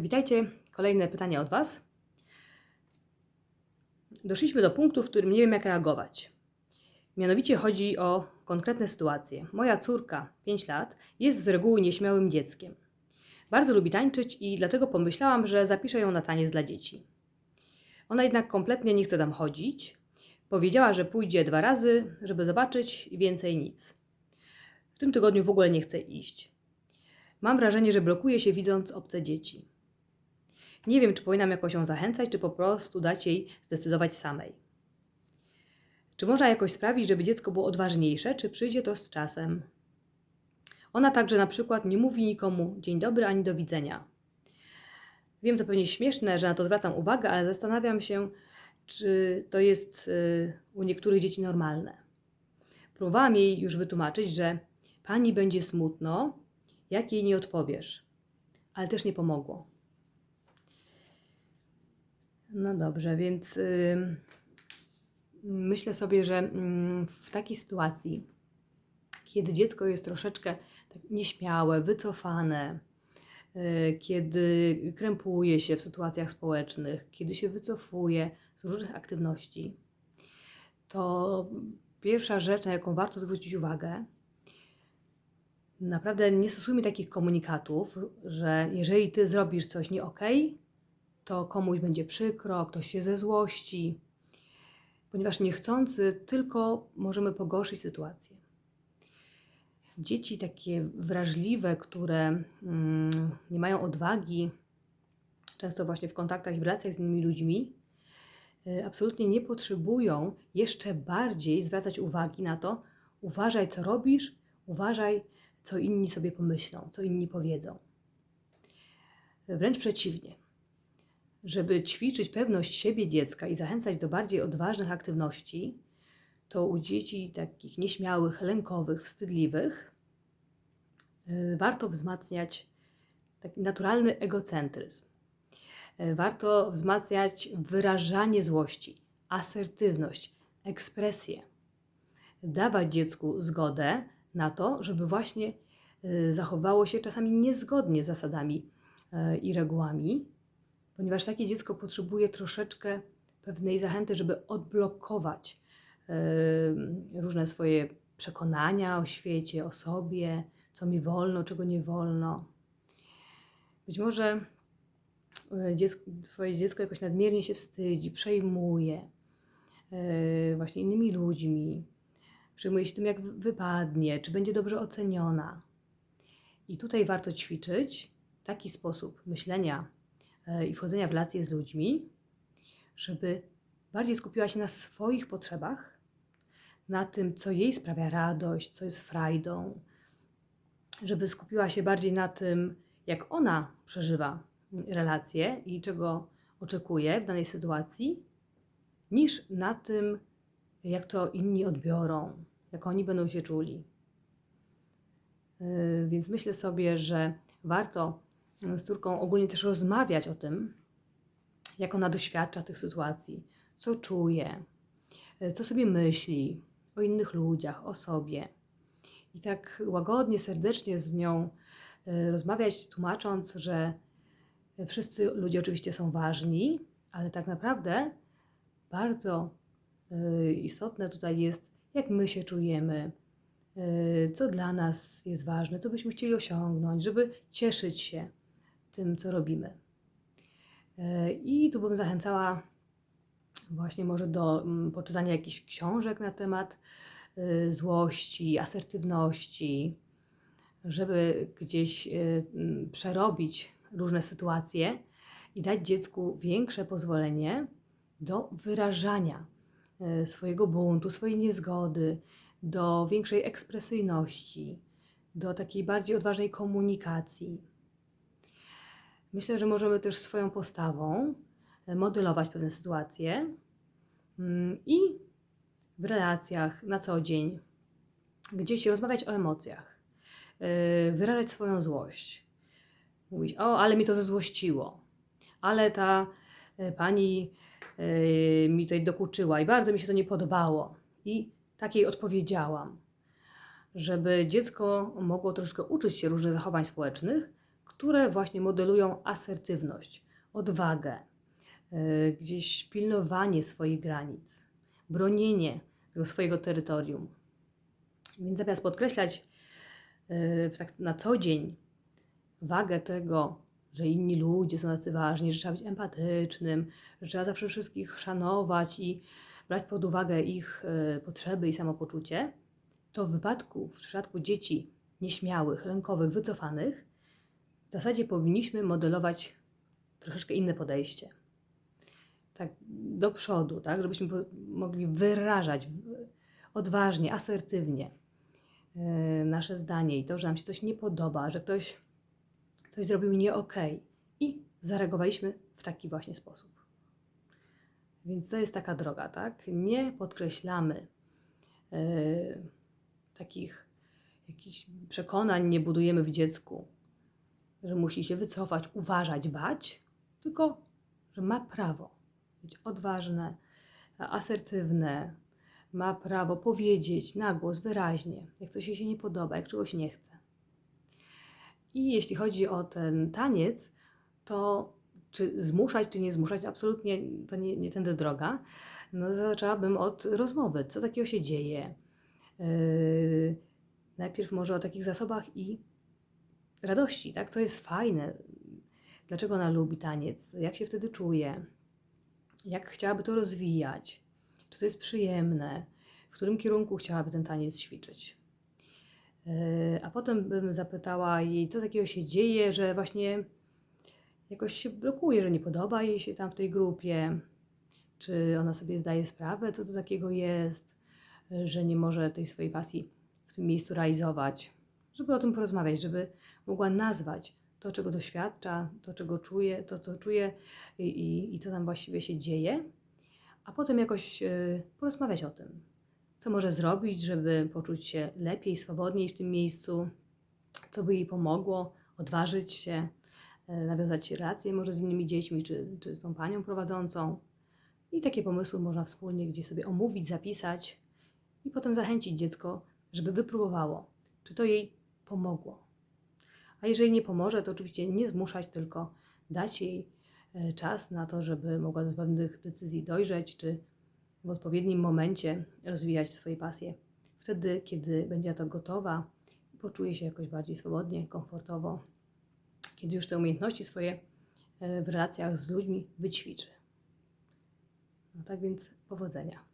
Witajcie. Kolejne pytanie od Was. Doszliśmy do punktu, w którym nie wiem, jak reagować. Mianowicie chodzi o konkretne sytuacje. Moja córka, 5 lat, jest z reguły nieśmiałym dzieckiem. Bardzo lubi tańczyć i dlatego pomyślałam, że zapiszę ją na taniec dla dzieci. Ona jednak kompletnie nie chce tam chodzić. Powiedziała, że pójdzie dwa razy, żeby zobaczyć i więcej nic. W tym tygodniu w ogóle nie chce iść. Mam wrażenie, że blokuje się widząc obce dzieci. Nie wiem, czy powinnam jakoś ją zachęcać, czy po prostu dać jej zdecydować samej. Czy można jakoś sprawić, żeby dziecko było odważniejsze, czy przyjdzie to z czasem? Ona także na przykład nie mówi nikomu dzień dobry ani do widzenia. Wiem, to pewnie śmieszne, że na to zwracam uwagę, ale zastanawiam się, czy to jest y, u niektórych dzieci normalne. Próbowałam jej już wytłumaczyć, że pani będzie smutno, jak jej nie odpowiesz, ale też nie pomogło. No dobrze, więc ym, myślę sobie, że ym, w takiej sytuacji, kiedy dziecko jest troszeczkę tak nieśmiałe, wycofane, y, kiedy krępuje się w sytuacjach społecznych, kiedy się wycofuje z różnych aktywności, to pierwsza rzecz, na jaką warto zwrócić uwagę, naprawdę nie stosujmy takich komunikatów, że jeżeli ty zrobisz coś nie okej, to komuś będzie przykro, ktoś się ze złości, ponieważ niechcący tylko możemy pogorszyć sytuację. Dzieci takie wrażliwe, które mm, nie mają odwagi, często właśnie w kontaktach i w relacjach z innymi ludźmi, y, absolutnie nie potrzebują jeszcze bardziej zwracać uwagi na to, uważaj co robisz, uważaj co inni sobie pomyślą, co inni powiedzą. Wręcz przeciwnie żeby ćwiczyć pewność siebie dziecka i zachęcać do bardziej odważnych aktywności, to u dzieci takich nieśmiałych, lękowych, wstydliwych y, warto wzmacniać taki naturalny egocentryzm. Y, Warto wzmacniać wyrażanie złości, asertywność, ekspresję. Dawać dziecku zgodę na to, żeby właśnie y, zachowało się czasami niezgodnie z zasadami i regułami, ponieważ takie dziecko potrzebuje troszeczkę pewnej zachęty, żeby odblokować yy, różne swoje przekonania o świecie, o sobie, co mi wolno, czego nie wolno. Być może yy, dziecko, Twoje dziecko jakoś nadmiernie się wstydzi, przejmuje yy, właśnie innymi ludźmi, przejmuje się tym, jak wypadnie, czy będzie dobrze oceniona. I tutaj warto ćwiczyć taki sposób myślenia i wchodzenia w relacje z ludźmi, żeby bardziej skupiła się na swoich potrzebach, na tym, co jej sprawia radość, co jest frajdą, żeby skupiła się bardziej na tym, jak ona przeżywa relacje i czego oczekuje w danej sytuacji, niż na tym, jak to inni odbiorą, jak oni będą się czuli. E, więc myślę sobie, że warto z córką ogólnie też rozmawiać o tym, jak ona doświadcza tych sytuacji, co czuje, co sobie myśli o innych ludziach, o sobie. I tak łagodnie, serdecznie z nią e, rozmawiać, tłumacząc, że wszyscy ludzie oczywiście są ważni, ale tak naprawdę bardzo e, istotne tutaj jest, jak my się czujemy, e, co dla nas jest ważne, co byśmy chcieli osiągnąć, żeby cieszyć się tym, co robimy. E, I tu bym zachęcała właśnie może do mm, poczytania jakichś książek na temat e, złości, asertywności, żeby gdzieś e, mm, przerobić różne sytuacje i dać dziecku większe pozwolenie do wyrażania swojego buntu, swojej niezgody, do większej ekspresyjności, do takiej bardziej odważnej komunikacji. Myślę, że możemy też swoją postawą e, modelować pewne sytuacje mm, i w relacjach na co dzień gdzieś rozmawiać o emocjach, e, wyrażać swoją złość. Mówić, o, ale mi to zezłościło, ale ta e, pani mi tutaj dokuczyła i bardzo mi się to nie podobało. I takiej odpowiedziałam, żeby dziecko mogło troszkę uczyć się różnych zachowań społecznych, które właśnie modelują asertywność, odwagę, yy, gdzieś pilnowanie swoich granic, bronienie swojego terytorium. Więc zamiast podkreślać w tak na co dzień wagę tego, że inni ludzie są tacy ważni, że trzeba być empatycznym, że trzeba zawsze wszystkich szanować i brać pod uwagę ich y, potrzeby i samopoczucie, to w wypadku, w przypadku dzieci nieśmiałych, lękowych, wycofanych, w zasadzie powinniśmy modelować troszeczkę inne podejście. Tak do przodu, tak, żebyśmy mogli wyrażać odważnie, asertywnie y, nasze zdanie i to, że nam się coś nie podoba, że ktoś coś zrobił nie okej i zareagowaliśmy w taki właśnie sposób. Więc to jest taka droga, tak? Nie podkreślamy e, takich jakichś przekonań, nie budujemy w dziecku, że musi się wycofać, uważać, bać, tylko że ma prawo być odważne, asertywne, ma prawo powiedzieć na głos, wyraźnie, jak coś jej się nie podoba, jak czegoś nie chce. I jeśli chodzi o ten taniec, to czy zmuszać, czy nie zmuszać, absolutnie to nie, nie tędy droga. No, zaczęłabym od rozmowy, co takiego się dzieje. Yy, najpierw może o takich zasobach i radości, tak? Co jest fajne, dlaczego ona lubi taniec, jak się wtedy czuje, jak chciałaby to rozwijać, czy to jest przyjemne, w którym kierunku chciałaby ten taniec ćwiczyć. Yy, A potem bym zapytała jej, co takiego się dzieje, że właśnie jakoś się blokuje, że nie podoba jej się tam w tej grupie, czy ona sobie zdaje sprawę, co to takiego jest, że nie może tej swojej pasji w tym miejscu realizować, żeby o tym porozmawiać, żeby mogła nazwać to, czego doświadcza, to, czego czuje, to, co czuje i, i, i co tam właściwie się dzieje, a potem jakoś yy, porozmawiać o tym, co może zrobić, żeby poczuć się lepiej, swobodniej w tym miejscu, co by jej pomogło? Odważyć się, e, nawiązać relacje może z innymi dziećmi, czy, czy z tą panią prowadzącą. I takie pomysły można wspólnie gdzieś sobie omówić, zapisać i potem zachęcić dziecko, żeby wypróbowało, czy to jej pomogło. A jeżeli nie pomoże, to oczywiście nie zmuszać, tylko dać jej e, czas na to, żeby mogła do pewnych decyzji dojrzeć, czy w odpowiednim momencie rozwijać swoje pasje. Wtedy, kiedy będzie to gotowa i poczuje się jakoś bardziej swobodnie, komfortowo, kiedy już te umiejętności swoje e, w relacjach z ludźmi wyćwiczy. No tak więc powodzenia.